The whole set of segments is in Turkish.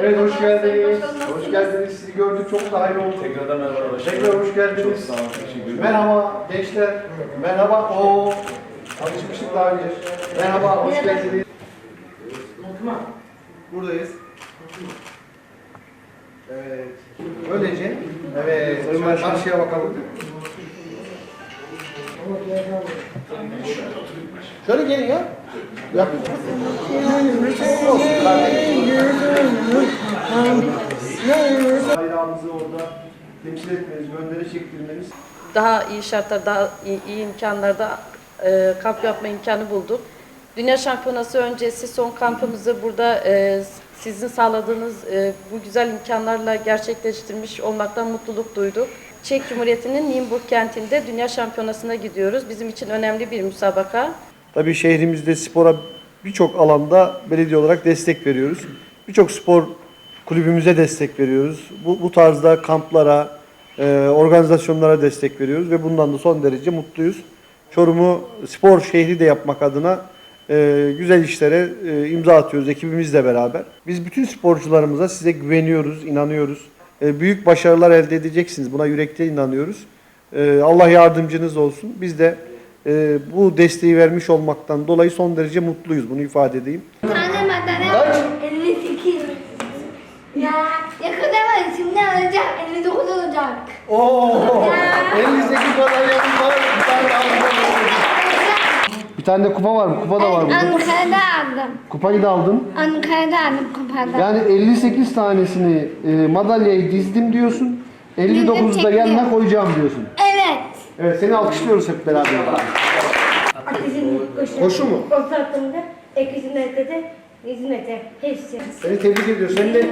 Evet hoş geldiniz. Hoş geldiniz. Sizi gördük çok daha iyi oldu. Tekrardan merhaba. Tekrar hoş geldiniz. Çok sağ olun. Teşekkür ederim. Merhaba gençler. Merhaba. Oo. Tanışmıştık daha önce. Merhaba, hoş geldiniz. Buradayız. Evet. Böylece. Evet. Şöyle karşıya bakalım. Şöyle gelin ya. Yakın. Bayrağımızı orada temsil etmeniz, gönderi çektirmeniz daha iyi şartlar, daha iyi, iyi imkanlarda e, kamp yapma imkanı bulduk. Dünya Şampiyonası öncesi son kampımızı burada e, sizin sağladığınız e, bu güzel imkanlarla gerçekleştirmiş olmaktan mutluluk duyduk. Çek Cumhuriyeti'nin Nymburk kentinde Dünya Şampiyonası'na gidiyoruz. Bizim için önemli bir müsabaka. Tabii şehrimizde spora birçok alanda belediye olarak destek veriyoruz. Birçok spor kulübümüze destek veriyoruz. Bu, bu tarzda kamplara, e, organizasyonlara destek veriyoruz ve bundan da son derece mutluyuz. Çorum'u spor şehri de yapmak adına e, güzel işlere e, imza atıyoruz ekibimizle beraber. Biz bütün sporcularımıza size güveniyoruz, inanıyoruz. E, büyük başarılar elde edeceksiniz. Buna yürekten inanıyoruz. E, Allah yardımcınız olsun. Biz de e, bu desteği vermiş olmaktan dolayı son derece mutluyuz. Bunu ifade edeyim. Tane madalya 58. Ya yakalamayın şimdi alacak 59 olacak. Oo! 58 madalyamız var. Bir tane Bir tane de kupa var mı? Kupa da var burada. Ankara'da aldım. Kupayı da aldın. Ankara'da aldım kupada. Yani 58 tanesini e, madalyayı dizdim diyorsun. 59'u da çektim. yanına koyacağım diyorsun. Evet. Evet seni alkışlıyoruz hep beraber. Koşu. Koşu mu? Koşu hattında 200 metrede 100 metre hepsi. Seni tebrik ediyoruz. Sen de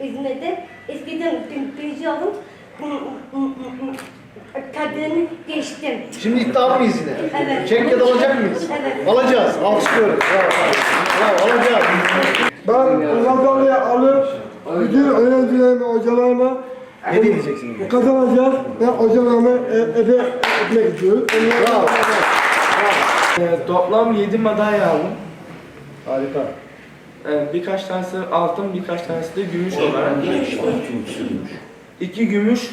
İzmir'de. Eskiden birinci oldum. Kadını geçtim. Şimdi iddialı mıyız yine? Evet. Çekya'da alacak mıyız? Evet. Alacağız. Alkışlıyoruz. Bravo. Bravo. Alacağız. Ben madalyayı alıp bütün öğrencilerime, hocalarıma Ne diyeceksin? kazanacağız ve hocalarıma e, efe etmek istiyoruz. Bravo. Ee, toplam 7 madalya aldım. Harika. Ee, birkaç tanesi altın, birkaç tanesi de gümüş olarak. 2 gümüş,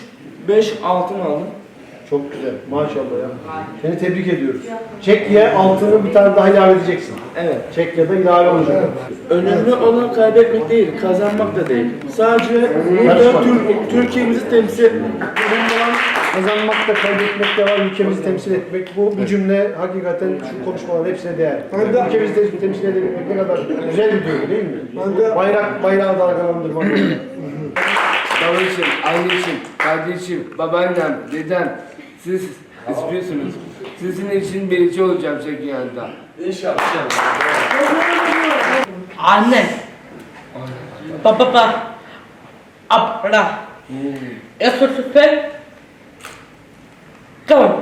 5 altın aldım. Çok güzel. Maşallah ya. Seni tebrik ediyoruz. Çekya altını bir tane daha ilave edeceksin. Evet. Çekya'da ilave olacak. Önemli olan kaybetmek değil, kazanmak da değil. Sadece burada Tür- Türkiye'mizi temsil etmek. Kazanmak da kaybetmek de var, ülkemizi temsil etmek. Bu, bu cümle hakikaten şu konuşmaların hepsine değer. Ben de- Ülkemizi te- temsil edebilmek ne kadar güzel bir duygu değil mi? Ben de- Bayrak, bayrağı dalgalandırmak. Babacım, anneciğim, kardeşim, babaannem, dedem, siz istiyorsunuz. sizin için birinci olacağım Sekiyar'da. İnşallah. Anne. Baba bak. Abla. Esosüfer. Tamam.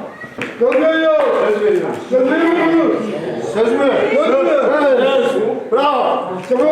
Söz veriyor. Söz veriyor. Söz veriyor. Söz mü? Söz mü? Söz. Bravo. Tamam.